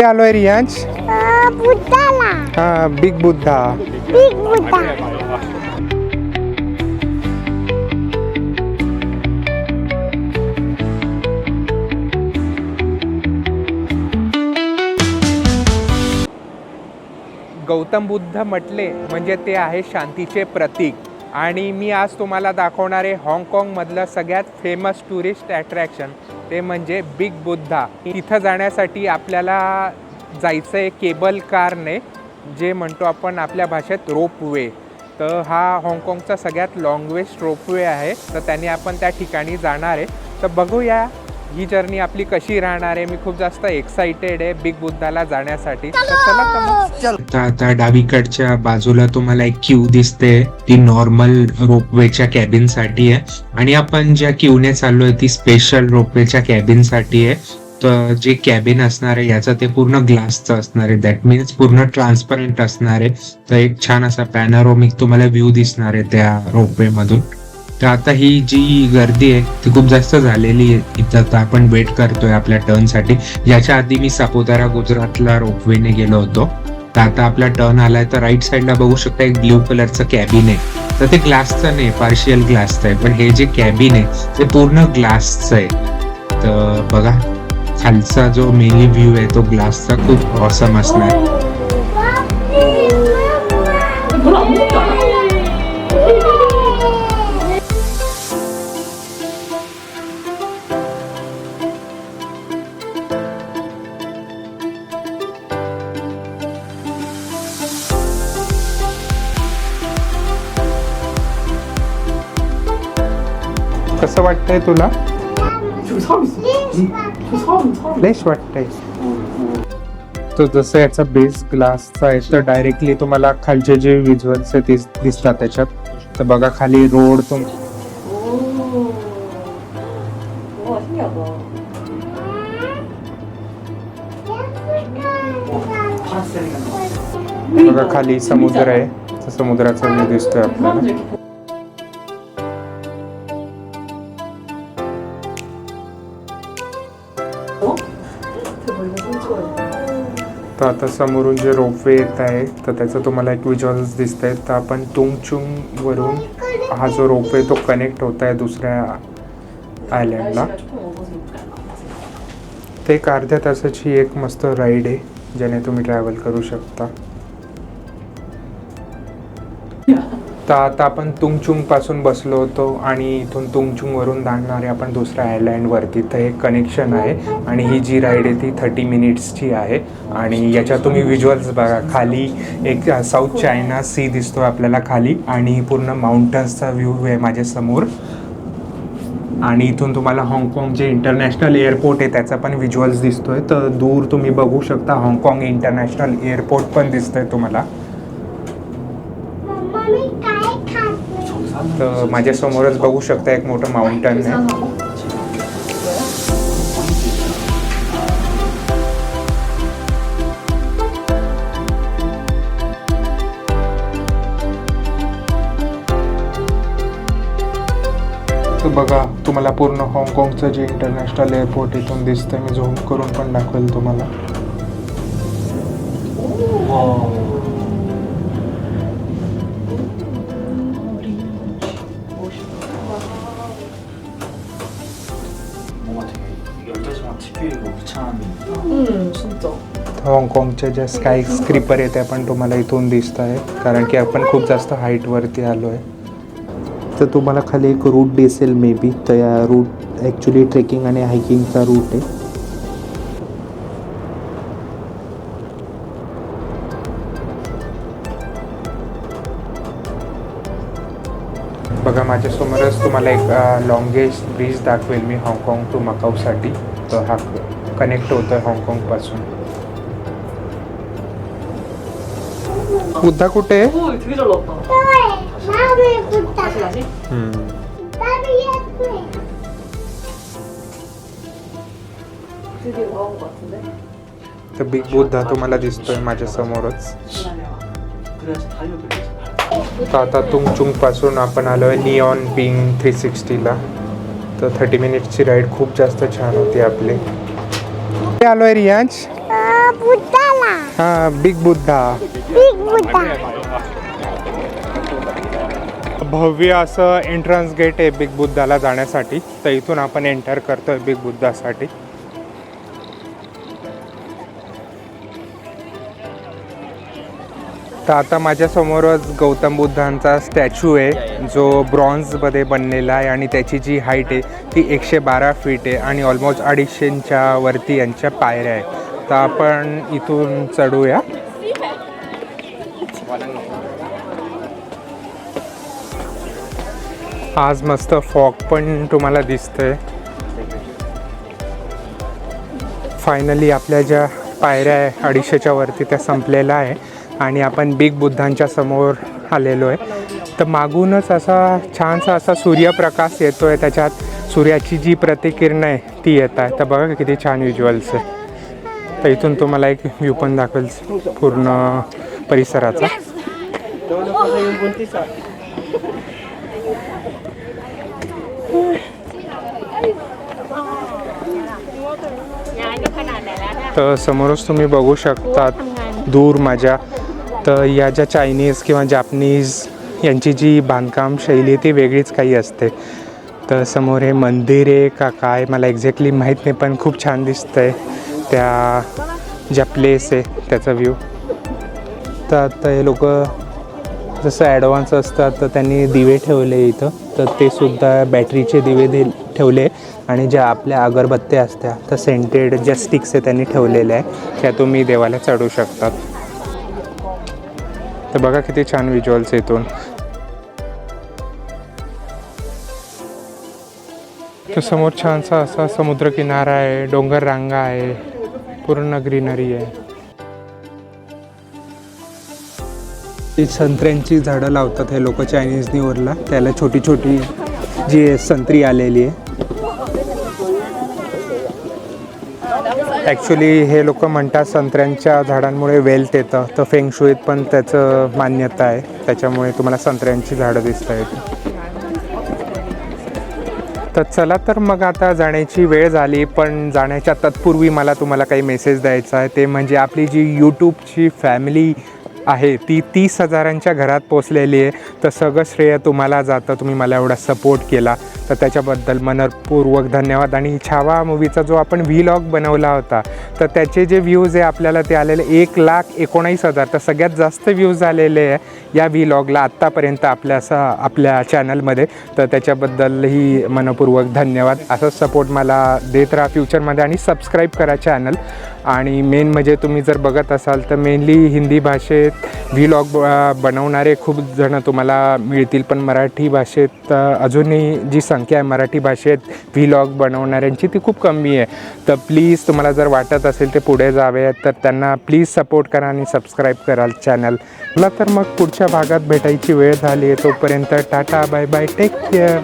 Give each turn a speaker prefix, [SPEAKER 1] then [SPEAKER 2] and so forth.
[SPEAKER 1] कुठे आलोय रियांश?
[SPEAKER 2] बुद्धाला.
[SPEAKER 1] हा बिग बुद्धा.
[SPEAKER 2] बिग बुद्धा.
[SPEAKER 1] गौतम बुद्ध म्हटले म्हणजे ते आहे शांतीचे प्रतीक. आणि मी आज तुम्हाला दाखवणारे हाँगकाँगमधलं सगळ्यात फेमस टुरिस्ट अट्रॅक्शन ते म्हणजे बिग बुद्धा. इथं जाण्यासाठी आपल्याला जायचं आहे केबल कारने जे म्हणतो आपण आपल्या भाषेत रोपवे. तर हा हाँगकाँगचा सगळ्यात लॉंगवेस्ट रोपवे आहे. तर त्याने आपण त्या ठिकाणी जाणार आहे. तर बघूया ही जर्नी आपली कशी राहणार आहे? मी खूप जास्त एक्साइटेड आहे बिग बुद्धाला जाण्यासाठी. तर चला तर मग
[SPEAKER 3] आता आता डावीकडच्या बाजूला तुम्हाला एक क्यू दिसते. ती नॉर्मल रोपवेच्या कॅबिनसाठी आहे. आणि आपण ज्या क्यूने चाललोय ती स्पेशल रोपवेच्या कॅबिनसाठी आहे. तर जे कॅबिन असणार आहे याचं ते पूर्ण ग्लासचं असणार आहे. दॅट मीन्स पूर्ण ट्रान्सपरंट असणार आहे. तर एक छान असा पॅनारोमिक तुम्हाला व्ह्यू दिसणार आहे त्या रोपवे मधून तर आता ही जी गर्दी आहे ती खूप जास्त झालेली आहे. इथं तर आपण वेट करतोय आपल्या टर्नसाठी. याच्या आधी मी सापुतारा गुजरातला रोपवेने गेलो होतो. तर आता आपला टर्न आलाय तर राईट साईडला बघू शकता एक ब्ल्यू कलरचं कॅबिन आहे. तर ते ग्लासचं नाही पार्शियल ग्लासचं आहे. पण हे जे कॅबिन आहे ते पूर्ण ग्लासचं आहे. तर बघा खालचा जो मेनली व्ह्यू आहे तो ग्लासचा खूप ऑसम असणार.
[SPEAKER 1] कसं वाटतंय तुला? फ्लेश वाटतंय. तो जसं याचा बेस ग्लासचा आहे तर डायरेक्टली तुम्हाला खालचे जे विज्युअल्स आहे ते दिसतात त्याच्यात. तर बघा खाली रोड तुम बघा खाली समुद्र आहे. समुद्राचा व्यू दिसतोय आपल्याला. तर आता समोरून जे रोपवे येत आहे तर त्याचं तुम्हाला एक विज्युअल्स दिसत आहेत तर आपण तुंगचुंगवरून हा जो रोपवे तो कनेक्ट होत आहे दुसऱ्या आयलँडला ते एक अर्ध्या तासाची एक मस्त राईड आहे ज्याने तुम्ही ट्रॅव्हल करू शकता. तर आता आपण तुंगचुंगपासून बसलो होतो आणि इथून तुंगचुंगवरून वरून आपण दुसऱ्या आयलँडवरती तर हे कनेक्शन आहे आणि ही जी राईड आहे ती थर्टी मिनिट्सची आहे. आणि याच्यात तुम्ही विज्युअल्स बघा. खाली एक साऊथ चायना सी दिसतो आपल्याला खाली आणि पूर्ण माउंटन्सचा व्ह्यू आहे माझ्यासमोर आणि इथून तुम्हाला हाँगकाँग जे इंटरनॅशनल एअरपोर्ट आहे त्याचा पण विज्युअल्स आहे तर दूर तुम्ही बघू शकता हाँगकाँग इंटरनॅशनल एअरपोर्ट पण दिसतंय तुम्हाला. तर माझ्यासमोरच बघू शकता एक मोठं माउंटन आहे. तर बघा तुम्हाला पूर्ण हाँगकाँगचं जे इंटरनॅशनल एअरपोर्ट इथून दिसतं मी झूम करून पण दाखवेल तुम्हाला. हाँगकाँगच्या ज्या स्काय स्क्रिपर आहे त्या पण तुम्हाला इथून दिसत आहे कारण की आपण खूप जास्त हाईटवरती आलो आहे तर तुम्हाला खाली एक रूट दिसेल मे बी तर या रूट ॲक्च्युली ट्रेकिंग आणि हायकिंगचा रूट आहे. बघा माझ्यासमोरच तुम्हाला एक लॉंगेस्ट ब्रिज दाखवेल मी हाँगकाँग टू मकाऊसाठी. तर हा कनेक्ट होतो आहे हाँगकाँगपासून. बुद्धा कुठे आहे
[SPEAKER 4] 오 되게 잘 나왔다.
[SPEAKER 2] 나를 부탁
[SPEAKER 4] 다시 다시.
[SPEAKER 2] 나를 예쁘게
[SPEAKER 4] 드디어 나온 것 같은데.
[SPEAKER 1] तर बिग बुद्धा तुम्हाला दिसतोय माझ्या समोरच
[SPEAKER 5] 그래야지 달력을 잘
[SPEAKER 1] तर आता तुंगचुंग पासून आपण आलो आहे निऑन पिंग थ्री सिक्स्टीला तर थर्टी मिनिट्सची राईड खूप जास्त छान होती आपली आलो आहे रियांश
[SPEAKER 2] बुद्धाला
[SPEAKER 1] हा बिग बुद्धा
[SPEAKER 2] बिग बुद्धा
[SPEAKER 1] भव्य असं एंट्रन्स गेट आहे बिग बुद्धाला जाण्यासाठी. तर इथून आपण एंटर करतोय बिग बुद्धासाठी तर आता माझ्यासमोरच गौतम बुद्धांचा स्टॅच्यू आहे. जो ब्रॉन्झमध्ये बनलेला आहे आणि त्याची जी हाईट आहे ती एकशे बारा फीट आहे आणि ऑलमोस्ट अडीचशेच्या वरती यांच्या पायऱ्या आहे तर आपण इथून चढूया. आज मस्त फॉग पण तुम्हाला दिसतंय. फायनली आपल्या ज्या पायऱ्या आहे अडीचशेच्या वरती त्या संपलेल्या आहे. आणि आपण बिग बुद्धांच्या समोर आलेलो आहे तर मागूनच असा छानसा असा सूर्यप्रकाश येतो आहे त्याच्यात सूर्याची जी प्रतिकिरणं आहे ती येत आहे तर बघा किती छान विज्युअल्स आहे. तर इथून तुम्हाला एक व्ह्यू पण दाखवेल पूर्ण परिसराचा. तर समोरच तुम्ही बघू शकतात दूर माझ्या. तर या ज्या चायनीज किंवा जापनीज यांची जी बांधकाम शैली आहे ती वेगळीच काही असते. तर समोर हे मंदिर आहे का काय मला एक्झॅक्टली माहीत नाही पण खूप छान दिसतंय. त्या ज्या प्लेस आहे त्याचा व्ह्यू तर आता हे लोक जसं ॲडव्हान्स असतात तर त्यांनी दिवे ठेवले इथं. तर ते सुद्धा बॅटरीचे दिवे दे ठेवले. आणि ज्या आपल्या अगरबत्त्या असत्या तर सेंटेड ज्या स्टिक्स आहे त्यांनी ठेवलेल्या आहे त्या तुम्ही देवाला चढू शकतात. तर बघा किती छान व्हिज्युअल्स इथून. तर समोर छानसा असा समुद्रकिनारा आहे डोंगर रांगा आहे. पूर्ण ग्रीनरी आहे. ती संत्र्यांची झाडं लावतात हे लोक चायनीज न्यूवरला त्याला छोटी छोटी जी संत्री आलेली आहे. ॲक्च्युली हे लोक म्हणतात संत्र्यांच्या झाडांमुळे वेल्थ येतं. तर फेंगशुईत पण त्याचं मान्यता आहे. त्याच्यामुळे तुम्हाला संत्र्यांची झाडं दिसत आहेत तर चला तर मग आता जाण्याची वेळ झाली पण जाण्याच्या तत्पूर्वी मला तुम्हाला काही मेसेज द्यायचा आहे. ते म्हणजे आपली जी यूट्यूबची फॅमिली आहे ती तीस हजारांच्या घरात पोचलेली आहे. तर सगळं श्रेय तुम्हाला जातं तुम्ही मला एवढा सपोर्ट केला. तर त्याच्याबद्दल मनपूर्वक धन्यवाद. आणि छावा मूवीचा जो आपण व्हीलॉग बनवला होता तर त्याचे जे व्ह्यूज आहे आपल्याला ते आलेले एक लाख एकोणीस हजार. तर सगळ्यात जास्त व्ह्यूज आलेले आहे या व्हीलॉगला आत्तापर्यंत आपल्या असं आपल्या चॅनलमध्ये तर त्याच्याबद्दलही मनपूर्वक धन्यवाद. असंच सपोर्ट मला देत राहा फ्युचरमध्ये आणि सबस्क्राईब करा चॅनल आणि मेन म्हणजे तुम्ही जर बघत असाल तर मेनली हिंदी भाषेत व्हीलॉग बनवणारे खूप जणं तुम्हाला मिळतील. पण मराठी भाषेत अजूनही जी सं संख्या आहे मराठी भाषेत व्हीलॉग बनवणाऱ्यांची ती खूप कमी आहे. तर प्लीज तुम्हाला जर वाटत असेल ते पुढे जावे तर त्यांना प्लीज सपोर्ट करा आणि सबस्क्राईब कराल चॅनल मला तर मग पुढच्या भागात भेटायची वेळ झाली आहे तोपर्यंत tata bye bye take care